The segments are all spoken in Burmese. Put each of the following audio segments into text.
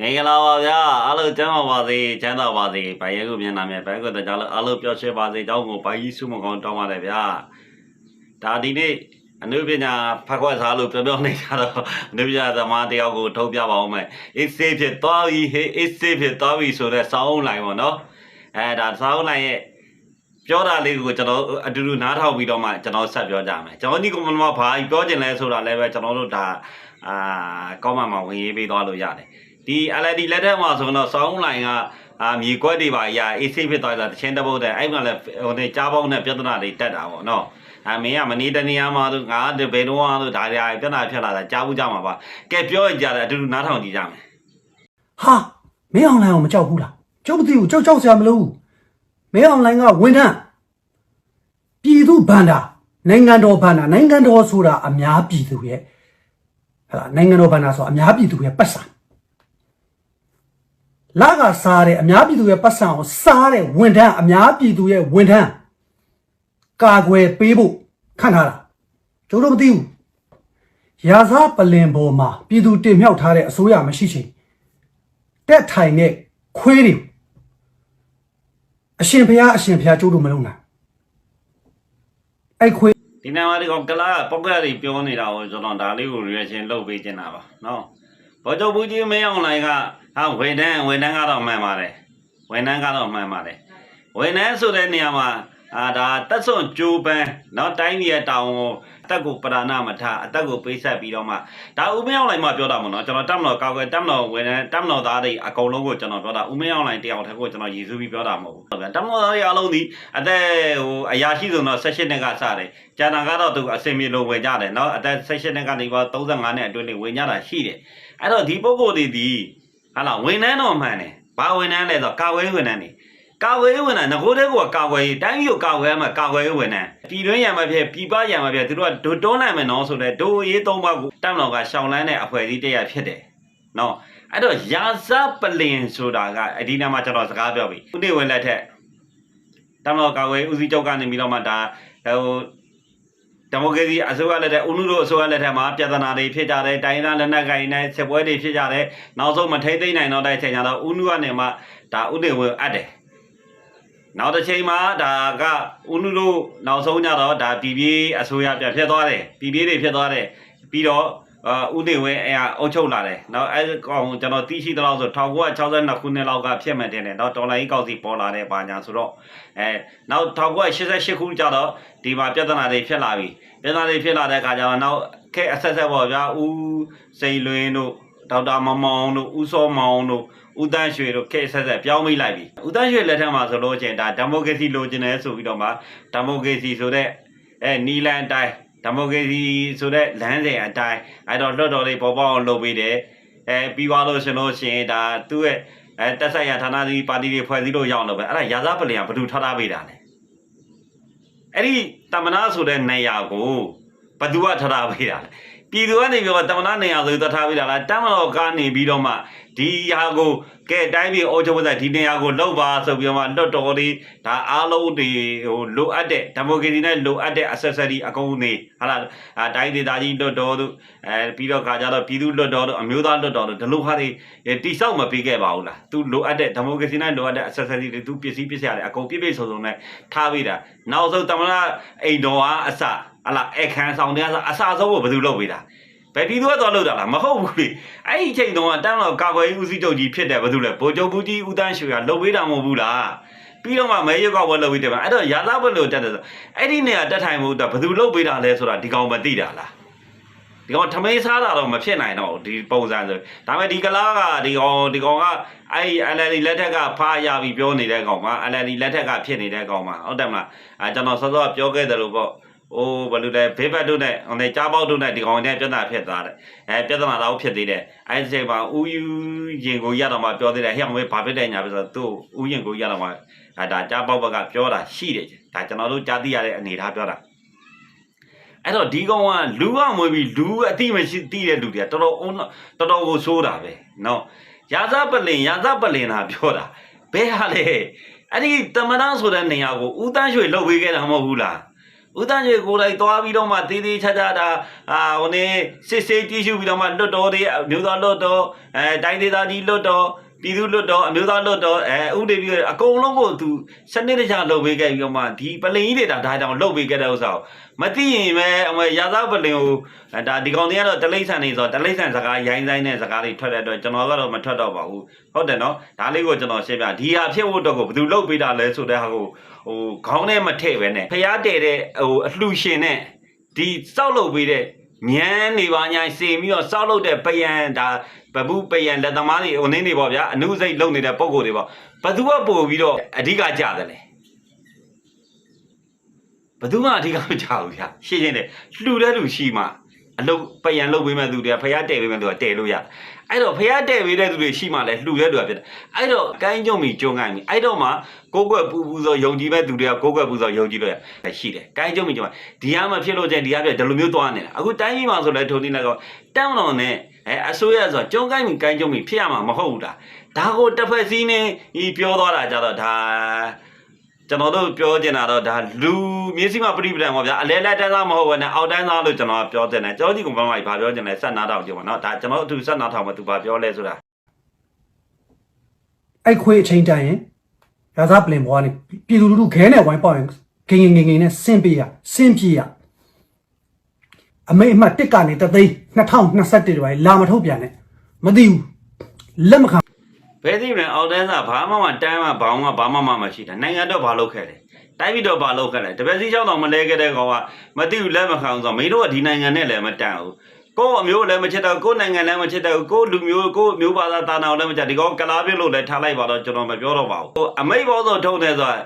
မင်္ဂလာပါဗျာအားလုံးကျမ်းပါပါစေချမ်းသာပါစေဘိုင်ရဲကိုမျက်နှာမြဲဘိုင်ကိုတကြားလို့အားလုံးပျော်ရွှင်ပါစေအကြောင်းကိုဘိုင်ကြီးစုမကောင်းတောင်းပါတယ်ဗျာဒါဒီနေ့အနုပညာဖက်ခွက်စားလို့ပြောပြောနေကြတော့အနုပညာသမားတယောက်ကိုထုတ်ပြပါအောင်မယ်အေးစေးဖြစ်သွားပြီဟေးအေးစေးဖြစ်သွားပြီဆိုတော့စောင်းလိုင်းပေါ့နော်အဲဒါစောင်းလိုင်းရဲ့ပြောတာလေးကိုကျွန်တော်အတူတူနားထောင်ပြီးတော့မှကျွန်တော်ဆက်ပြောကြမယ်ကျွန်တော်ဒီကွန်မန့်မှာဘာပြောချင်လဲဆိုတာလည်းပဲကျွန်တော်တို့ဒါအာကောင်းမှမှာဝင်ရေးပေးသွားလို့ရတယ် ဒီ LED လက်ထက်မှာဆိုတော့ sound line ကအာမြေကွက်တွေပါရာ AC ဖြစ်သွားတာတချင်းတပုတ်တဲ့အဲ့မှာလည်းဟိုနေကြားပေါင်းတဲ့ပြဿနာတွေတက်တာပေါ့နော်အမင်းကမနေတနေရမှာတို့ငါတဘယ်တော့မှတို့ဒါတွေပြဿနာဖြစ်လာတာကြားဘူးကြမှာပါကဲပြောရင်ကြတယ်အတူတူနားထောင်ကြည့်ကြမယ်ဟာမင်းအောင်လိုင်းအောင်မကြောက်ဘူးလားကြောက်မသိဘူးကြောက်ကြောက်စရာမလိုဘူးမင်းအောင်လိုင်းကဝန်ထမ်းပြည်သူဗန္တာနိုင်ငံတော်ဗန္တာနိုင်ငံတော်ဆိုတာအများပြည်သူရဲ့ဟဲ့လားနိုင်ငံတော်ဗန္တာဆိုတာအများပြည်သူရဲ့ပတ်စံ လာကစားတဲ့အများပြည်သူရဲ့ပတ်စံကိုစားတဲ့ဝန်ထမ်းအများပြည်သူရဲ့ဝန်ထမ်းကာကွယ်ပေးဖို့ခန့်ထားတာကျိုးတော့မသိဘူးရာဇပလင်ပေါ်မှာပြည်သူတင်မြှောက်ထားတဲ့အစိုးရမရှိချင်တက်ထိုင်တဲ့ခွေးတွေအရှင်ဘုရားအရှင်ဘုရားကျိုးလို့မလုံးနိုင်အဲ့ခွေးဒီနေ့မှာဒီကောင်ကလာပေါက်ကရတွေပြောနေတာကိုကျွန်တော်ဒါလေးကို reaction လုပ်ပေးချင်တာပါနော်ဘောချုပ်ဘူးကြီးမင်းအောင်လိုင်းက ဟာဝေဒန်ဝေဒန်ကတော့မှန်ပါတယ်ဝေဒန်ကတော့မှန်ပါတယ်ဝေဒန်ဆိုတဲ့နေရာမှာအာဒါတက်ဆွန်ကြိုးပန်းနော်တိုင်းပြည်ရဲ့တောင်ကိုအသက်ကိုပဓာနာမထအသက်ကိုပေးဆက်ပြီးတော့မှဒါဥမင်းအောင်လိုင်းမှပြောတာမို့နော်ကျွန်တော်တက်မတော်ကောက်ွယ်တက်မတော်ဝန်ထမ်းတက်မတော်သားတွေအကုန်လုံးကိုကျွန်တော်ပြောတာဥမင်းအောင်လိုင်းတယောက်တစ်ခုကျွန်တော်ရည်စူးပြီးပြောတာမဟုတ်ဘူးတက်မတော်သားတွေအလုံးဒီအသက်ဟိုအရာရှိဆုံးတော့16နှစ်ကစတယ်ကျန်တာကတော့သူအစင်ပြေလိုဝင်ကြတယ်နော်အသက်16နှစ်ကနေပါ35နှစ်အတွင်းနေဝင်ကြတာရှိတယ်အဲ့တော့ဒီပုံကိုယ်တွေဒီ ဟာလားဝန်တန်းတော့မှန်တယ်ဘာဝန်တန်းလဲဆိုတော့ကာဝေးဝန်တန်းနေကာဝေးဝင်တာငကိုတဲ့ကောကာဝေးတိုင်းပြည်ကိုကာဝေးမှာကာဝေးဝင်တယ်ပြည်တွင်းရံမဖြစ်ပြည်ပရံမဖြစ်သူတို့ကဒိုတွန်းနိုင်မယ်နော်ဆိုတော့ဒိုရေးသုံးပါးကိုတောင်းတော်ကရှောင်းလန်းတဲ့အဖွဲ့အစည်းတစ်ရပ်ဖြစ်တယ်နော်အဲ့တော့ရာဇပလင်ဆိုတာကအဒီနာမှာကျွန်တော်စကားပြောပြီဥနေဝင်လက်ထက်တောင်းတော်ကာဝေးဦးစီးချုပ်ကနေပြီးတော့မှဒါဟို ဒမိုကရေစီအစိုးရလက်ထက်ဦးနုတို့အစိုးရလက်ထက်မှာပြည်ထနာတွေဖြစ်ကြတယ်တိုင်းသားလက်နက်ကိုင်နဲ့စစ်ပွဲတွေဖြစ်ကြတယ်နောက်ဆုံးမထိသိမ့်နိုင်တော့တဲ့အချိန်ကျတော့ဦးနုကနေမှဒါဥနေဝင်အပ်တယ်နောက်တစ်ချိန်မှာဒါကဦးနုတို့နောက်ဆုံးကြတော့ဒါပြည်ပြည်အစိုးရပြဖြစ်သွားတယ်ပြည်ပြည်တွေဖြစ်သွားတယ်ပြီးတော့ အာဦးနေဝင်းအဲအုပ်ချုပ်လာတယ်နော်အဲကောင်ကျွန်တော်သိရှိသလောက်ဆို1962ခုနှစ်လောက်ကဖြစ်မှန်တင်တယ်နော်ဒေါ်လာကြီးကောက်စီပေါ်လာတဲ့ဘာညာဆိုတော့အဲနောက်1988ခုကျတော့ဒီမှာပြဿနာတွေဖြစ်လာပြီပြဿနာတွေဖြစ်လာတဲ့အခါကျတော့နောက်ခဲအဆက်ဆက်ပေါ့ဗျာဦးစိန်လွင်တို့ဒေါက်တာမမောင်တို့ဦးစောမောင်တို့ဦးတန်းရွှေတို့ခေတ်ဆက်ဆက်ပြောင်းမိလိုက်ပြီဦးတန်းရွှေလက်ထက်မှာဆိုလို့ချင်းဒါဒီမိုကရေစီလိုချင်တယ်ဆိုပြီးတော့မှဒီမိုကရေစီဆိုတဲ့အဲနီလန်တိုင်း ဒီမိုကရေစီဆိုတဲ့လမ်းစဉ်အတိုင်းအဲ့တော့လွတ်တော်လေးပေါ်ပေါက်အောင်လုပ်ပေးတယ်အဲပြီးသွားလို့ရှင်လို့ရှိရင်ဒါသူ့ရဲ့အဲတက်ဆိုင်ရာဌာနကြီးပါတီတွေဖွဲ့စည်းလို့ရအောင်လုပ်ပဲအဲ့ဒါရာဇပလင်ကဘယ်သူထားထားပေးတာလဲအဲ့ဒီတမနာဆိုတဲ့နေရာကိုဘယ်သူကထားထားပေးတာလဲပြည်သူကနေပြီးတော့တမနာနေရာဆိုသတ်ထားပေးတာလားတမတော်ကနေပြီးတော့မှ ဒီဟာကိုကဲတိုင်းပြည်အော်ချုပ်ဝတ်ဒီနေရာကိုလောက်ပါဆိုပြီးတော့မှလွတ်တော်လေးဒါအားလုံးတွေဟိုလိုအပ်တဲ့ဒီမိုကရေစီနဲ့လိုအပ်တဲ့ accessory အကုန်နေဟာလားအာတိုင်းဒေသကြီးလွတ်တော်တို့အဲပြီးတော့ခါကြတော့ပြည်သူလွတ်တော်တို့အမျိုးသားလွတ်တော်တို့ဒီလိုဟာတွေတိစောက်မပေးခဲ့ပါဘူးလားသူလိုအပ်တဲ့ဒီမိုကရေစီနဲ့လိုအပ်တဲ့ accessory တွေသူပစ္စည်းပစ္စည်းတွေအကုန်ပြည့်ပြည့်စုံစုံနဲ့ထားပေးတာနောက်ဆုံးတမနာအိမ်တော်အားအစဟာလားအခန်းဆောင်တဲ့အစအစဆုံးကိုဘယ်သူလုပ်ပေးတာဘ ယ်ပြည်သူကတော့လောက်တာလားမဟုတ်ဘူးလေအဲ့ဒီအချိန်တုန်းကတန်းတော့ကာကွယ်ရေးဦးစီးချုပ်ကြီးဖြစ်တယ်ဘာလို့လဲဗိုလ်ချုပ်ဘူးကြီးဦးတန်းရွှေကလှုပ်ပေးတာမဟုတ်ဘူးလားပြီးတော့မှမဲရွက်ကဝယ်လှုပ်ပေးတယ်ဗျအဲ့တော့ရာသဘလို့တက်တယ်ဆိုအဲ့ဒီနေရာတက်ထိုင်မှုတော့ဘယ်သူလှုပ်ပေးတာလဲဆိုတာဒီကောင်မသိတာလားဒီကောင်ထမင်းစားတာတော့မဖြစ်နိုင်တော့ဒီပုံစံဆိုဒါပေမဲ့ဒီကလားကဒီကောင်ဒီကောင်ကအဲ့ LLD လက်ထက်ကဖားရပြီးပြောနေတဲ့ကောင်က LLD လက်ထက်ကဖြစ်နေတဲ့ကောင်မှာဟုတ်တယ်မလားအဲကျွန်တော်စောစောကပြောခဲ့တယ်လို့ပေါ့ အိုးဘာလို့လဲဘေးဘတ်တို့နဲ့ဟိုနဲ့ကြားပေါက်တို့နဲ့ဒီကောင်နဲ့ပြဿနာဖြစ်သွားတယ်အဲပြဿနာတော့ဖြစ်သေးတယ်အဲဒီချိန်မှာဥယူရင်ကိုရတော့မှပြောသေးတယ်ဟဲ့အောင်မေးဘာဖြစ်တယ်ညာပြီးဆိုတော့သူ့ဥယူရင်ကိုရတော့မှအဲဒါကြားပေါက်ဘက်ကပြောတာရှိတယ်ဒါကျွန်တော်တို့ကြားသိရတဲ့အနေထားပြောတာအဲ့တော့ဒီကောင်ကလူကမွေးပြီးလူအတိမရှိတိတဲ့လူတွေကတော်တော်အုံးတော်တော်ကိုဆိုးတာပဲနော်ရာဇပလင်ရာဇပလင်သာပြောတာဘယ်ဟာလဲအဲ့ဒီတမနာဆိုတဲ့နေရာကိုဦးတန်းရွှေလှုပ်ပေးခဲ့တာမဟုတ်ဘူးလား ဦးတန်းကြီးကိုယ်တိုင်သွားပြီးတော့မှတေးသေးချာချာဒါအာဟိုနေစစ်စစ်ကြည့်ရှုပြီးတော့မှလွတ်တော်တွေအမျိုးသားလွတ်တော်အဲတိုင်းဒေသကြီးလွတ်တော် ပြည်သူလွတ်တော်အမျိုးသားလွတ်တော်အဲဥဒေပြီးအကုန်လုံးကိုသူစနစ်တကျလုပ်ပေးခဲ့ပြီးတော့မှဒီပလင်ကြီးတွေဒါဒါတောင်လုပ်ပေးခဲ့တဲ့ဥစ္စာကိုမသိရင်ပဲအမရာသာပလင်ကိုအဲဒါဒီကောင်တွေကတော့တလိမ့်ဆန်နေဆိုတော့တလိမ့်ဆန်စကားရိုင်းဆိုင်တဲ့စကားတွေထွက်တဲ့အတွက်ကျွန်တော်ကတော့မထွက်တော့ပါဘူးဟုတ်တယ်နော်ဒါလေးကိုကျွန်တော်ရှင်းပြဒီဟာဖြစ်ဖို့အတွက်ကိုဘယ်သူလုပ်ပေးတာလဲဆိုတဲ့ဟာကိုဟိုခေါင်းထဲမထည့်ပဲနဲ့ဖျားတဲ့တဲ့ဟိုအလှရှင်နဲ့ဒီစောက်လုပ်ပေးတဲ့ ညမ်းနေပါညာစေပြီးတော့စောက်လုပ်တဲ့ပယံဒါဘဘူးပယံလက်သမားတွေဟိုနင်းနေပေါ့ဗျာအနုစိတ်လုပ်နေတဲ့ပုံကိုယ်တွေပေါ့ဘသူကပို့ပြီးတော့အဓိကကြတယ်လေဘသူမှအဓိကမကြဘူးဗျာရှင်းရှင်းတယ်လှူတဲ့လူရှိမှ အလုပ်ပယံလုပ်ပေးမဲ့သူတွေကဖျားတဲ့ပေးမဲ့သူကတဲလို့ရတယ်အဲ့တော့ဖျားတဲ့ပေးတဲ့သူတွေရှိမှလည်းလှူတဲ့သူကဖြစ်တယ်အဲ့တော့ကိုင်းကြုံမီကြုံကိုင်းပြီအဲ့တော့မှကိုကွက်ပူပူဆိုယုံကြည်မဲ့သူတွေကကိုကွက်ပူဆိုယုံကြည်လို့ရရှိတယ်ကိုင်းကြုံမီကြုံဒီဟာမှဖြစ်လို့ချင်းဒီဟာပြဒီလိုမျိုးသွားနေတာအခုတိုင်းပြည်မှာဆိုလဲထုံနေတော့တမ်းတော်နဲ့အဲအစိုးရဆိုကြုံကိုင်းမီကိုင်းကြုံမီဖြစ်ရမှာမဟုတ်ဘူးလားဒါကိုတစ်ဖက်စီးနေဤပြောသွားတာကြတော့ဒါ ကျွန်တော်တို့ပြောချင်တာတော့ဒါလူမျက်စိမှာပြိပဒံပေါ့ဗျာအလဲလဲတန်းသားမဟုတ်ဘဲနဲ့အောက်တန်းသားလို့ကျွန်တော်ပြောချင်တယ်ကြောကြီးကဘာမှဘာပြောချင်လဲဆက်နာထောင်ကြပါတော့ဒါကျွန်တော်အထူးဆက်နာထောင်မှာသူဘာပြောလဲဆိုတာအဲ့ခွေးအချိန်တန်ရင်ရာဇပလင်ဘွားနေပြည်သူလူထုခဲနဲ့ဝိုင်းပေါက်ရင်ဂင်ငင်ငင်နဲ့ဆင်းပြေးရဆင်းပြေးရအမေအမှတ်တစ်ကနေတသိန်း2021တွေပါလာမထုတ်ပြန်နဲ့မသိဘူးလက်မခံ ဘယ်သိမလဲအောက်တန်းသားဘာမှမတန်းမှဘောင်းမှဘာမှမမရှိတာနိုင်ငံတော့ဘာလုပ်ခဲ့တယ်တိုင်းပြည်တော့ဘာလုပ်ခဲ့လဲတပည့်စည်းချောင်းတော့မလဲခဲ့တဲ့ကောင်ကမသိဘူးလက်မခံဘူးဆိုတော့မင်းတို့ကဒီနိုင်ငံနဲ့လည်းမတန်ဘူးကိုယ့်အမျိုးလည်းမချစ်တော့ကိုယ့်နိုင်ငံလည်းမချစ်တော့ကိုယ့်လူမျိုးကိုယ့်မျိုးဘာသာတာနာလည်းမချစ်ဒီကောင်ကလားပြလို့လည်းထားလိုက်ပါတော့ကျွန်တော်မပြောတော့ပါဘူးအမိတ်ဘောဆိုထုံးတယ်ဆိုတာ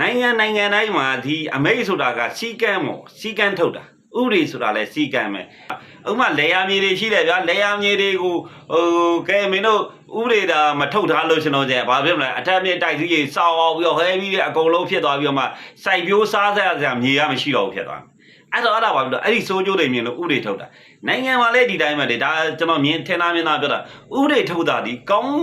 နိုင်ငံနိုင်ငံတိုင်းမှာဒီအမိတ်ဆိုတာကစီကံမို့စီကံထုတ်တာ ဥပဒေဆိုတာလည်းစီကံပဲဥပမာလေယာမြေတွေရှိတယ်ဗျာလေယာမြေတွေကိုဟိုကဲမင်းတို့ဥပဒေတာမထုတ်ထားလို့ရှင်တော့ကျဘာဖြစ်မလဲအထက်မြင့်တိုက်စီးကြီးစောက်အောင်ပြီးတော့ဟဲပြီးတဲ့အကုန်လုံးဖြစ်သွားပြီးတော့မှစိုက်ပျိုးစားစရာစရာမြေကမရှိတော့ဘူးဖြစ်သွားတယ်အဲ့တော့အဲ့ဒါပါပြီးတော့အဲ့ဒီစိုးကျိုးတွေမြင်လို့ဥပဒေထုတ်တာနိုင်ငံမှာလည်းဒီတိုင်းပဲလေဒါကျွန်တော်မြင်ထင်သားမြင်သားပြောတာဥပဒေထုတ်တာဒီကောင်း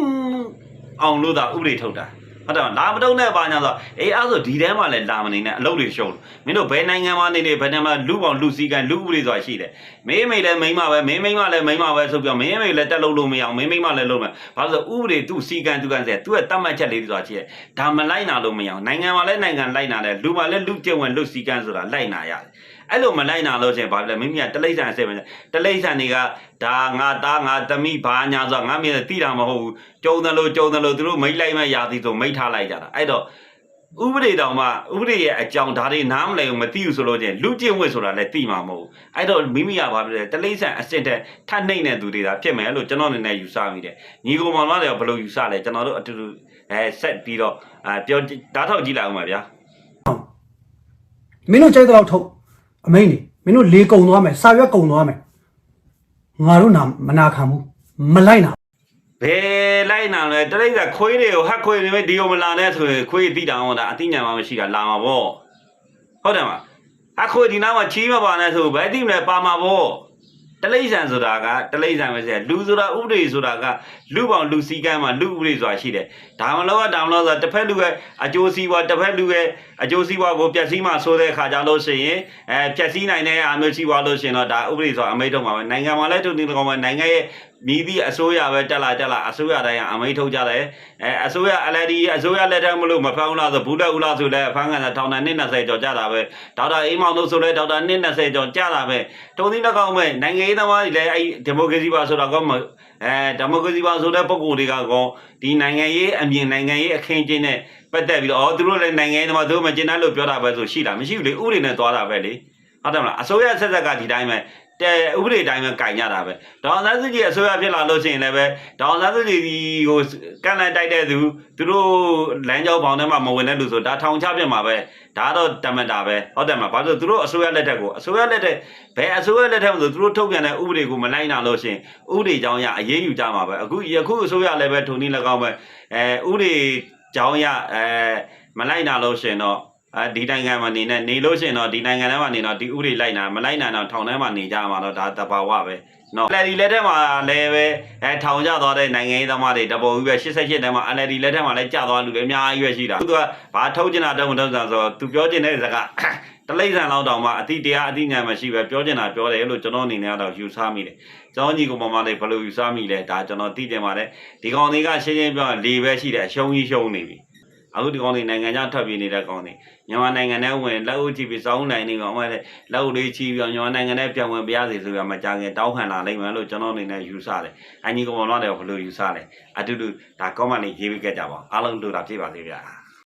အောင်လို့သာဥပဒေထုတ်တာ ဟုတ်တယ်မလားလာမတုံးနဲ့ပါညာဆိုအေးအဲ့ဆိုဒီထဲမှာလည်းလာမနေနဲ့အလုပ်တွေရှုံးမင်းတို့ဘယ်နိုင်ငံမှာနေနေဘယ်နိုင်ငံမှာလူပေါင်းလူစည်းကန်လူဥပဒေဆိုတာရှိတယ်မင်းမိတ်လည်းမိန်းမပဲမင်းမိန်းမလည်းမိန်းမပဲဆိုပြီးတော့မင်းမိတ်လည်းတက်လို့လို့မရအောင်မင်းမိန်းမလည်းလုပ်မယ်ဘာလို့ဆိုဥပဒေသူစည်းကန်သူကန်ဆိုသူကတတ်မှတ်ချက်လေးဆိုတာရှိတယ်ဒါမလိုက်နာလို့မရအောင်နိုင်ငံမှာလည်းနိုင်ငံလိုက်နာတယ်လူမှာလည်းလူကျင့်ဝင်လူစည်းကန်ဆိုတာလိုက်နာရတယ် အဲ့လိုမလိုက်နာလို့ချင်းဘာလဲမိမိကတလိမ့်ဆန်အစ်ပဲတလိမ့်ဆန်တွေကဒါငါသားငါသမီးဘာညာဆိုငါမြင်တိတာမဟုတ်ဘူးကြုံတယ်လို့ကြုံတယ်လို့သူတို့မိတ်လိုက်မှရာသီဆိုမိတ်ထားလိုက်ကြတာအဲ့တော့ဥပဒေတောင်မှဥပဒေရဲ့အကြောင်းဒါတွေနားမလည်ဘူးမသိဘူးဆိုလို့ချင်းလူကျင့်ဝတ်ဆိုတာလည်းသိမှာမဟုတ်ဘူးအဲ့တော့မိမိကဘာဖြစ်လဲတလိမ့်ဆန်အစ်တဲ့ထပ်နှိမ့်တဲ့သူတွေဒါဖြစ်မယ်လို့ကျွန်တော်အနေနဲ့ယူဆမိတယ်ညီကောင်မောင်တို့ကဘယ်လိုယူဆလဲကျွန်တော်တို့အတူတူအဲဆက်ပြီးတော့အဲပြောဓာတ်ထောက်ကြည့်လိုက်အောင်ပါဗျာမင်းတို့ကြိုက်တော့ထုတ် အမိန်နေမင်းတို့လေကုံသွားမယ်စာရွက်ကုံသွားမယ်ငါတို့နာမနာခံဘူးမလိုက်နာဘယ်လိုက်နာလဲတရိစ္ဆာခွေးတွေကိုဟက်ခွေးတွေပဲဒီကိုမလာနဲ့ဆိုရင်ခွေးတိတောင်ဟောတာအတိညာမှမရှိတာလာမှာပေါ့ဟုတ်တယ်မလားဟက်ခွေးဒီနားမှာချီးမပါနဲ့ဆိုဘယ်တိမလဲပါမှာပေါ့ တလိษံဆိုတာကတလိษံပဲဆိုလူဆိုတာဥပဒေဆိုတာကလူပေါင်းလူစည်းကမ်းမှာလူဥပဒေဆိုတာရှိတယ်ဒါမလို့ကဒါမလို့ဆိုတစ်ဖက်လူရဲ့အကျိုးစီးပွားတစ်ဖက်လူရဲ့အကျိုးစီးပွားကိုပျက်စီးမှဆိုတဲ့အခါကြလို့ရှိရင်အဲပျက်စီးနိုင်တဲ့အမျိုးစီးပွားလို့ရှိရင်တော့ဒါဥပဒေဆိုတာအမိတ်ထုတ်မှာပဲနိုင်ငံမှာလည်းတူတူကောင်ပဲနိုင်ငံရဲ့ မြည်သည့်အစိုးရပဲတက်လာတက်လာအစိုးရတိုင်းကအမိန့်ထုတ်ကြတယ်အဲအစိုးရ LD အစိုးရလက်ထက်မလို့မဖမ်းဘူးလားဆိုဘူးလက်ဦးလားဆိုလဲဖမ်းကန်တာထောင်တာ220ကျော်ကြတာပဲဒေါက်တာအေးမောင်တို့ဆိုလဲဒေါက်တာ220ကျော်ကြတာပဲတုံးသီးလက်ကောင်ပဲနိုင်ငံရေးသမားတွေလည်းအဲ့ဒီမိုကရေစီပါဆိုတာကောမအဲဒီမိုကရေစီပါဆိုတဲ့ပုံကိုယ်တွေကကောဒီနိုင်ငံရေးအမြင်နိုင်ငံရေးအခင်းကျင်းနဲ့ပတ်သက်ပြီးတော့အော်သူတို့လည်းနိုင်ငံရေးသမားသူတို့မကျင်တတ်လို့ပြောတာပဲဆိုရှိတာမရှိဘူးလေဥပဒေနဲ့သွားတာပဲလေဟုတ်တယ်မလားအစိုးရဆက်ဆက်ကဒီတိုင်းပဲ တဲ့ဥပဒေတိုင်းပဲကင်ကြတာပဲဒေါအောင်ဆန်းစုကြည်အစိုးရဖြစ်လာလို့ရှိရင်လည်းပဲဒေါအောင်ဆန်းစုကြည်ဒီကိုကန့်လန့်တိုက်တဲ့သူသူတို့လမ်းကြောင်းပေါင်းထဲမှာမဝင်တဲ့လူဆိုဒါထောင်ချပြမှာပဲဒါတော့တမန်တာပဲဟုတ်တယ်မှာဘာလို့သူတို့အစိုးရလက်ထက်ကိုအစိုးရလက်ထက်ဘယ်အစိုးရလက်ထက်မှာဆိုသူတို့ထုတ်ပြန်တဲ့ဥပဒေကိုမလိုက်နိုင်လို့ရှိရင်ဥပဒေကြောင်းရအရေးယူကြမှာပဲအခုယခုအစိုးရလည်းပဲထုံနည်း၎င်းပဲအဲဥပဒေကြောင်းရအဲမလိုက်နိုင်လို့ရှိရင်တော့ အဲဒီနိုင်ငံမှာနေနဲ့နေလို့ရှိရင်တော့ဒီနိုင်ငံထဲမှာနေတော့ဒီဥပဒေလိုက်နာမလိုက်နိုင်တော့ထောင်ထဲမှာနေကြမှာတော့ဒါတဘာဝပဲနော် LD လက်ထက်မှာလည်းပဲအဲထောင်ကျသွားတဲ့နိုင်ငံရေးသမားတွေတပုံကြီးပဲ88တန်းမှာ LD လက်ထက်မှာလည်းကျသွားလူတွေအများကြီးပဲရှိတာသူကဘာထုတ်ကျင်တာတုံးတုံးဆိုတော့သူပြောကျင်တဲ့စကားတလိษံလောက်တောင်မှအတိတရားအတိညာမရှိပဲပြောချင်တာပြောတယ်လို့ကျွန်တော်အနေနဲ့ကတော့ယူဆမိတယ်ကျွန်တော်ညီကောင်မမလေးဘယ်လိုယူဆမိလဲဒါကျွန်တော်သိကြပါတယ်ဒီကောင်တွေကရှင်းရှင်းပြောရင်လေပဲရှိတယ်အရှုံးကြီးရှုံးနေပြီ အခုဒီကောင်တွေနိုင်ငံခြားထွက်ပြေးနေတဲ့ကောင်တွေမြန်မာနိုင်ငံထဲဝင်လက်ဦးကြည့်ပြီးစောင်းနိုင်နေကောင်မှလည်းလက်ဦးလေးချီပြီးတော့မြန်မာနိုင်ငံထဲပြန်ဝင်ပြရစီဆိုရမကြခင်တောင်းခံလာလိမ့်မယ်လို့ကျွန်တော်အနေနဲ့ယူဆတယ်အညီကောင်မတို့ကဘယ်လိုယူဆလဲအတူတူဒါ comment လေးရေးပေးခဲ့ကြပါအားလုံးတို့တာဖြစ်ပါသေးဗျာ